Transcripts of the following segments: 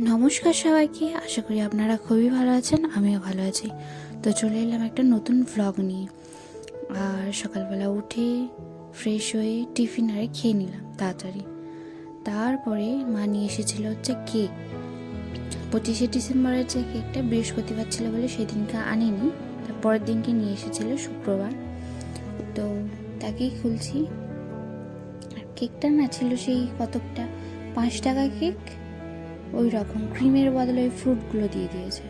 নমস্কার সবাইকে, আশা করি আপনারা খুবই ভালো আছেন, আমিও ভালো আছি। তো চলে এলাম একটা নতুন ভ্লগ নিয়ে। আর সকালবেলা উঠে ফ্রেশ হয়ে টিফিন আরে খেয়ে নিলাম, তাড়াতাড়ি। তারপরে মা নিয়ে এসেছিল হচ্ছে কেক পঁচিশে ডিসেম্বরের যে কেকটা বৃহস্পতিবার ছিল বলে সেদিনকে আনিনি, তার পরের দিনকে নিয়ে এসেছিল শুক্রবার। তো তাকেই খুলছি। কেকটা না ছিল সেই কতকটা, পাঁচ টাকা কেক ওই রকম ক্রিমের বদলে ওই ফ্রুটগুলো দিয়ে দিয়েছে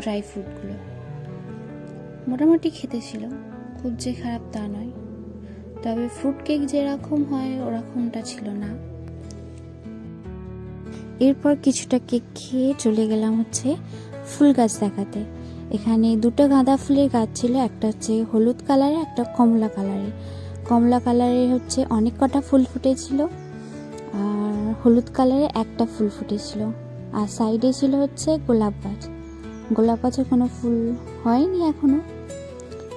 ড্রাই ফ্রুটগুলো মোটামুটি খেতে ছিল, খুব যে খারাপ তা নয়। তবে ফ্রুট কেক যেরকম হয়, ওরকমটা ছিল না। এরপর কিছুটা কেক খেয়ে চলে গেলাম হচ্ছে ফুল গাছ দেখাতে। এখানে দুটো গাঁদা ফুলের গাছ ছিল, একটা হচ্ছে হলুদ কালারের একটা কমলা কালারের কমলা কালারের হচ্ছে অনেক কটা ফুল ফুটেছিল। হলুদ কালারে একটা ফুল ফুটেছিল। আর সাইডে ছিল হচ্ছে গোলাপ গাছ। গোলাপ গাছে কোনো ফুল হয়নি এখনও।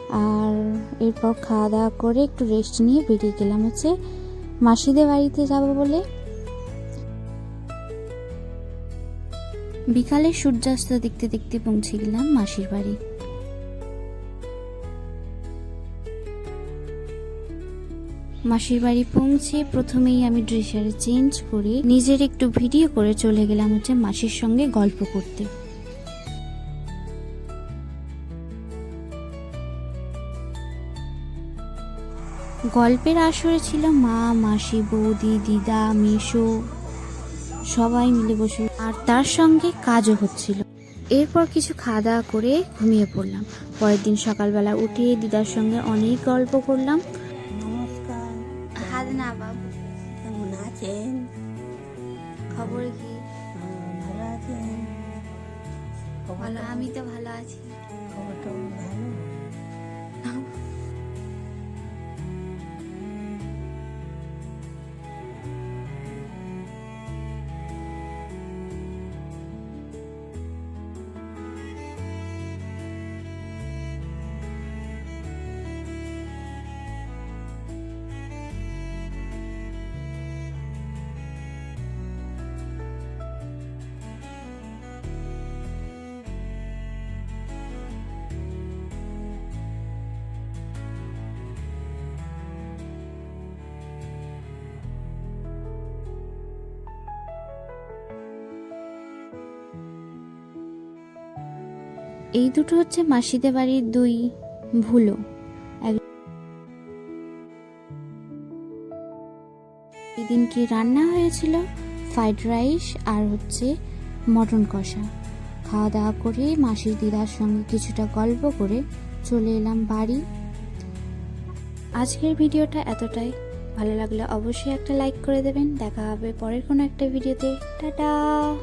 আর এরপর খাওয়া দাওয়া করে একটু রেস্ট নিয়ে বেরিয়ে গেলাম হচ্ছে মাসিদের বাড়িতে যাব বলে। বিকালে সূর্যাস্ত দেখতে দেখতে পৌঁছে গেলাম মাসির বাড়ি। মাসির বাড়ি পৌঁছে প্রথমেই আমি ড্রেসারে চেঞ্জ করে নিজের একটু ভিডিও করে চলে গেলাম হচ্ছে মাসির সঙ্গে গল্প করতে। গল্পের আসরে ছিল মা, মাসি, বৌদি, দিদা, মিশো, সবাই মিলে বসে। আর তার সঙ্গে কাজও হচ্ছিল। এরপর কিছু খাওয়া দাওয়া করে ঘুমিয়ে পড়লাম। পরের দিন সকালবেলা উঠে দিদার সঙ্গে অনেক গল্প করলাম। আছেন খবর কি? ভালো আছেন? আমি তো ভালো আছি। খবর তো ভালো? এই দুটো হচ্ছে মাসিদের বাড়ির দুই ভুলো। এদিন কি রান্না হয়েছিল? ফ্রাইড রাইস আর হচ্ছে মটন কষা। খাওয়া দাওয়া করে মাসির দিদার সঙ্গে কিছুটা গল্প করে চলে এলাম বাড়ি। আজকের ভিডিওটা এতটাই। ভালো লাগলে অবশ্যই একটা লাইক করে দেবেন। দেখা হবে পরের কোনো একটা ভিডিওতে। টাটা!